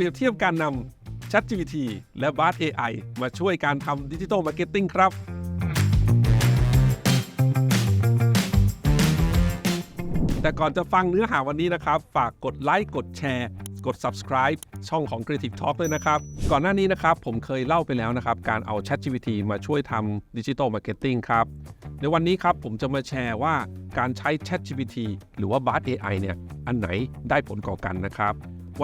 รียบเทียบการนำ ChatGPT และ Bard AI มาช่วยการทำดิจิทัลมาร์เก็ตติ้งครับ แต่ก่อนจะฟังเนื้อหาวันนี้นะครับ ฝากกดไลค์กดแชร์ กด subscribe ช่องของ Creative Talk ด้วยนะครับ ก่อนหน้านี้นะครับ ผมเคยเล่าไปแล้วนะครับ การเอา ChatGPT มาช่วยทำดิจิทัลมาร์เก็ตติ้งครับ ในวันนี้ครับผมจะมาแชร์ว่าการใช้ ChatGPT หรือว่า Bard AI เนี่ยอันไหนได้ผลก่อกันนะครับ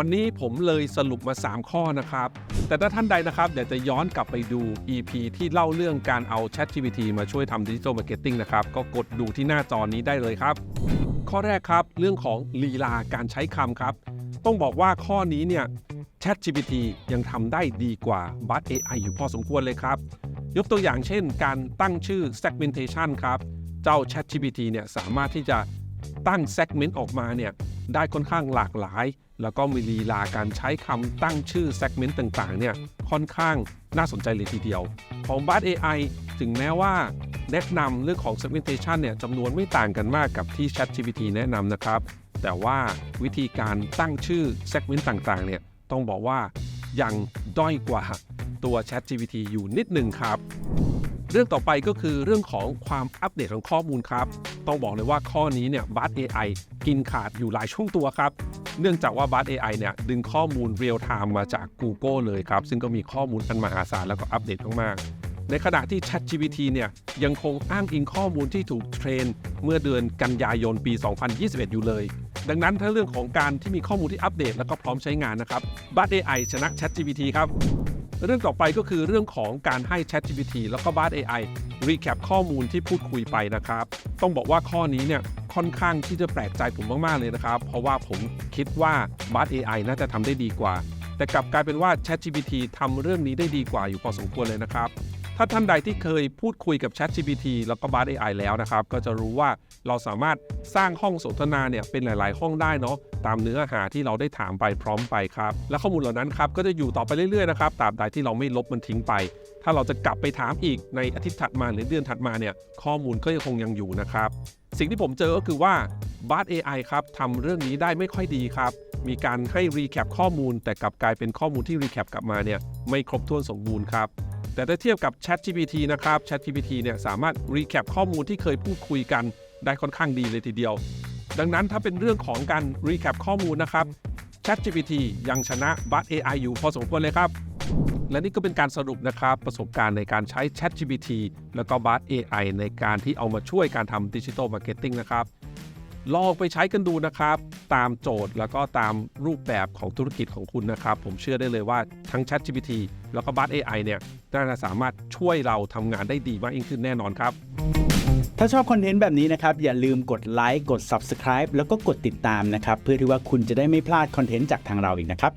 วันนี้ผมเลยสรุปมา 3 ข้อนะครับ แต่ถ้าท่านใดนะครับอยากจะย้อนกลับไปดู EP ที่เล่าเรื่องการเอา ChatGPT มาช่วยทำดิจิทัลมาร์เก็ตติ้งนะครับ ก็กดดูที่หน้าจอนี้ได้เลยครับ ข้อแรกครับ เรื่องของลีลาการใช้คำครับ ต้องบอกว่าข้อนี้เนี่ย ChatGPT ยังทำได้ดีกว่า Bard AI อยู่พอสมควรเลยครับ ยกตัวอย่างเช่น การตั้งชื่อ segmentation ครับ เจ้า ChatGPT เนี่ยสามารถที่จะตั้ง segment ออกมาเนี่ย ได้ค่อนข้างหลากหลาย แล้วก็มีลีลาการใช้คำตั้งชื่อ segment ต่างๆเนี่ยค่อนข้างน่าสนใจเลยทีเดียว ของ b a r AI ถึงแม้ว่าแนะนำเรื่องของ segmentation เนี่ยจำนวนไม่ต่างกันมากกับที่ ChatGPT แนะนำนะครับ แต่ว่าวิธีการตั้งชื่อ segment ต่างๆเนี่ยต้องบอกว่ายังด้อยกว่าตัว ChatGPT อยู่นิดหนึ่งครับ รื่องต่อไปก็คือเรื่องของความอัปเดตของข้อมูลครับ ต้องบอกเลยว่าข้อนี้เนี่ย Bard AI กินขาดอยู่หลายช่วงตัวครับ เนื่องจากว่า Bard AI เนี่ยดึงข้อมูลเรียลไทม์มาจาก Google เลยครับ ซึ่งก็มีข้อมูลอันมหาศาลแล้วก็อัปเดตมากๆในขณะที่ ChatGPT เนี่ยยังคงอ้างอิงข้อมูลที่ถูกเทรน เมื่อเดือนกันยายนปี 2021 อยู่เลยดังนั้นถ้าเรื่องของการที่มีข้อมูลที่อัปเดต แล้วก็พร้อมใช้งานนะครับ Bard AI ชนะ ChatGPT ครับ เรื่องต่อไปก็คือเรื่องของการให้ ChatGPT แล้วก็ Bard AI recap ข้อมูลที่พูดคุยไปนะครับ ต้องบอกว่าข้อนี้เนี่ยค่อนข้างที่จะแปลกใจผมมากๆเลยนะครับ เพราะว่าผมคิดว่า Bard AI น่าจะทำได้ดีกว่า แต่กลับกลายเป็นว่า ChatGPT ทำเรื่องนี้ได้ดีกว่าอยู่พอสมควรเลยนะครับถ้าท่านใดที่เคยพูดคุยกับ ChatGPT แล้วก็ Bard AI แล้วนะครับ ก็จะรู้ว่าเราสามารถสร้างห้องสนทนาเนี่ยเป็นหลาย ๆ ห้องได้เนาะ ตามเนื้อหาที่เราได้ถามไปพร้อมไปครับ และข้อมูลเหล่านั้นครับก็จะอยู่ต่อไปเรื่อยๆนะครับตราบใดที่เราไม่ลบมันทิ้งไป ถ้าเราจะกลับไปถามอีกในอาทิตย์ถัดมาหรือเดือนถัดมาเนี่ยข้อมูลก็ยังคงยังอยู่นะครับ สิ่งที่ผมเจอก็คือว่า Bard AI ครับทำเรื่องนี้ได้ไม่ค่อยดีครับมีการให้รีแคปข้อมูล แต่กลับกลายเป็นข้อมูลที่รีแคปกลับมาเนี่ยไม่ครบถ้วนสมบูรณ์ครับแต่ถ้าเทียบกับ ChatGPT นะครับ ChatGPT เนี่ยสามารถรีแคปข้อมูลที่เคยพูดคุยกันได้ค่อนข้างดีเลยทีเดียว ดังนั้นถ้าเป็นเรื่องของการรีแคปข้อมูลนะครับ ChatGPT ยังชนะ Bard AI อยู่พอสมควรเลยครับ และนี่ก็เป็นการสรุปนะครับ ประสบการณ์ในการใช้ ChatGPT แล้วก็ Bard AI ในการที่เอามาช่วยการทำดิจิทัลมาร์เก็ตติ้งนะครับ ลองไปใช้กันดูนะครับ ตามโจทย์แล้วก็ตามรูปแบบของธุรกิจของคุณนะครับ ผมเชื่อได้เลยว่าทั้ง ChatGPT แล้วก็ Bard AI เนี่ยน่าจะสามารถช่วยเราทำงานได้ดีมากยิ่งขึ้นแน่นอนครับ ถ้าชอบคอนเทนต์แบบนี้นะครับ อย่าลืมกดไลค์กด Subscribe แล้วก็กดติดตามนะครับ เพื่อที่ว่าคุณจะได้ไม่พลาดคอนเทนต์จากทางเราอีกนะครับ